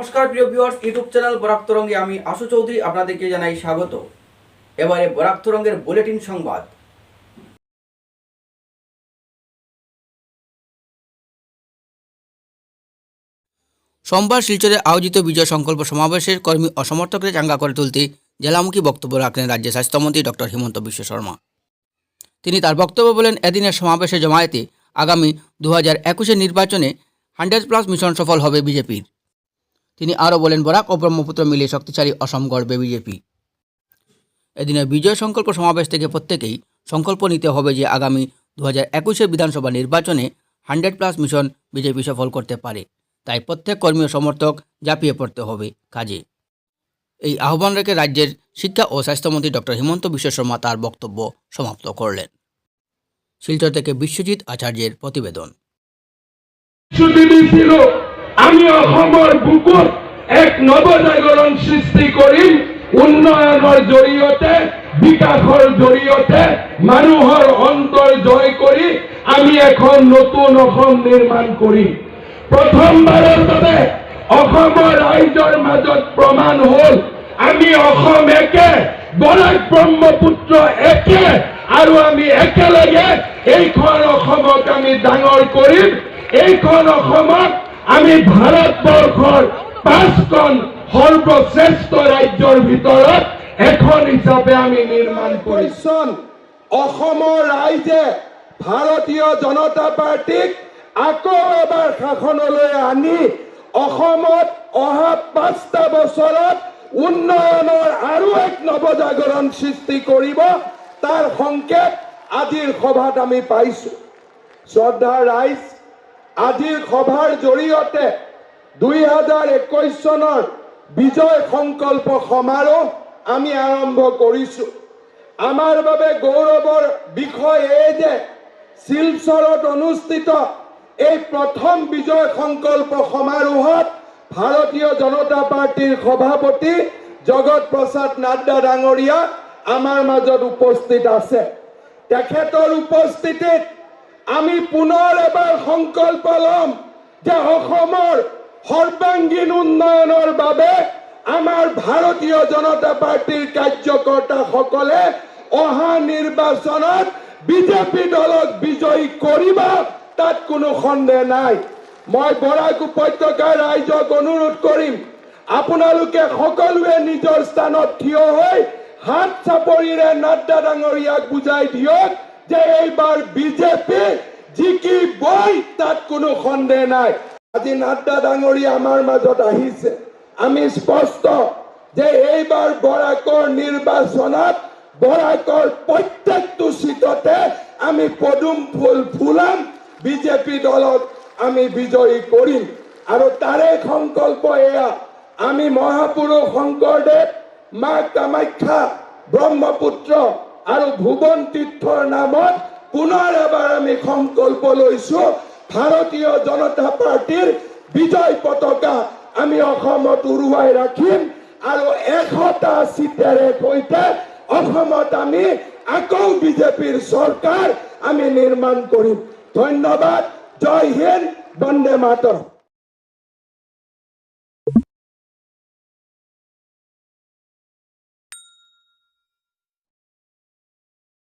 নমস্কার, প্রিয় viewers YouTube channel Barak তরঙ্গে আমি আশু চৌধুরী আপনাদেরকে জানাই স্বাগত। এবারে বরাক তরঙ্গের বুলেটিন সংবাদ। সোমবার শিলচরে আয়োজিত বিজয় সংকল্প সমাবেশের কর্মী ও সমর্থকদের চাঙ্গা করে তুলতে জেলামুখী বক্তব্য রাখলেন রাজ্যের স্বাস্থ্যমন্ত্রী ডক্টর হিমন্ত বিশ্ব শর্মা। তিনি তার বক্তব্য বলেন, এদিনের সমাবেশে জমায়েতে আগামী দু হাজার একুশের নির্বাচনে হান্ড্রেড প্লাস মিশন সফল হবে বিজেপির। তিনি আরও বলেন, বরাক ও ব্রহ্মপুত্র মিলিয়ে শক্তিশালী অসম গড়বে বিজেপি। এদিনের বিজয় সংকল্প সমাবেশ থেকে প্রত্যেকেই সংকল্প নিতে হবে যে আগামী দু হাজার একুশের বিধানসভা নির্বাচনে হান্ড্রেড প্লাস মিশন বিজেপি সফল করতে পারে। তাই প্রত্যেক কর্মী সমর্থক ঝাঁপিয়ে পড়তে হবে কাজে। এই আহ্বান রেখে রাজ্যের শিক্ষা ও স্বাস্থ্যমন্ত্রী ডক্টর হিমন্ত বিশ্ব শর্মা তার বক্তব্য সমাপ্ত করলেন। শিলচর থেকে বিশ্বজিৎ আচার্যের প্রতিবেদন। আমি অসমৰ বুকুত এক নৱজাগৰণ সৃষ্টি কৰিম উন্নয়নৰ জৰিয়তে বিকাশৰ জৰিয়তে মানুহৰ অন্তৰ জয় কৰি আমি এখন নতুন অসম নিৰ্মাণ কৰিম প্ৰথমবাৰৰ বাবে অসমৰ ৰাইজৰ মাজত প্ৰমাণ হ'ল, আমি অসম একে বৰাক ব্ৰহ্মপুত্ৰ একে, আৰু আমি একেলগে এইখন অসমক আমি ডাঙৰ কৰিম, এইখন অসমক আমি ভাৰতবৰ্ষৰ পাঁচখন সৰ্বশ্ৰেষ্ঠ ৰাজ্যৰ ভিতৰত এখন হিচাপে আমি নিৰ্মাণ কৰিছোঁ অসমৰ ৰাইজে ভাৰতীয় জনতা পাৰ্টীক আকৌ এবাৰ শাসনলৈ আনি অসমত অহা পাঁচটা বছৰত উন্নয়নৰ আৰু এক নৱজাগৰণ সৃষ্টি কৰিব। তাৰ সংকেত আজিৰ সভাত আমি পাইছোঁ। শ্ৰদ্ধা ৰাইজ আজিৰ সভাৰ জৰিয়তে দুই হাজাৰ একৈশ চনৰ বিজয় সংকল্প সমাৰোহ আমি আৰম্ভ কৰিছোঁ। আমাৰ বাবে গৌৰৱৰ বিষয় এই যে শিলচৰত অনুষ্ঠিত এই প্ৰথম বিজয় সংকল্প সমাৰোহত ভাৰতীয় জনতা পাৰ্টীৰ সভাপতি জগত প্ৰসাদ নাড্ডা ডাঙৰীয়া আমাৰ মাজত উপস্থিত আছে। তেখেতৰ উপস্থিতিত আমি পুনৰ এবাৰ সংকল্প ল'ম যে অসমৰ সৰ্বাংগীন উন্নয়নৰ বাবে আমাৰ ভাৰতীয় জনতা পাৰ্টীৰ কাৰ্যকৰ্তাসকলে অহা নিৰ্বাচনত বিজেপি দলক বিজয়ী কৰিব, তাত কোনো সন্দেহ নাই। মই বৰাক উপত্যকাৰ ৰাইজক অনুৰোধ কৰিম, আপোনালোকে সকলোৱে নিজৰ স্থানত থিয় হৈ হাত চাপৰিৰে নাড্ডা ডাঙৰীয়াক বুজাই দিয়ক। যে এইবাৰ বিজেপি জিকিবই তাত কোনো সন্দেহ নাই। আজি নাড্ডা ডাঙৰীয়া আমাৰ মাজত আহিছে। আমি স্পষ্ট যে এইবাৰ বৰাকৰ নিৰ্বাচনত বৰাকৰ প্ৰত্যেকটো চিটতে আমি পদুম ফুল ফুলাম, বিজেপি দলক আমি বিজয়ী কৰিম। আৰু তাৰে সংকল্প এয়া, আমি মহাপুৰুষ শংকৰদেৱ, মা কামাখ্যা ব্ৰহ্মপুত্ৰ আৰু ভুৱন তীৰ্থৰ নামত পুনৰ এবাৰ আমি সংকল্প লৈছো ভাৰতীয় জনতা পাৰ্টীৰ বিজয় পতাকা আমি অসমত উৰুৱাই ৰাখিম, আৰু এশটা চিটেৰে সৈতে অসমত আমি আকৌ বিজেপিৰ চৰকাৰ আমি নিৰ্মাণ কৰিম। ধন্যবাদ, জয় হিন্দ, বন্দে মাতৰম।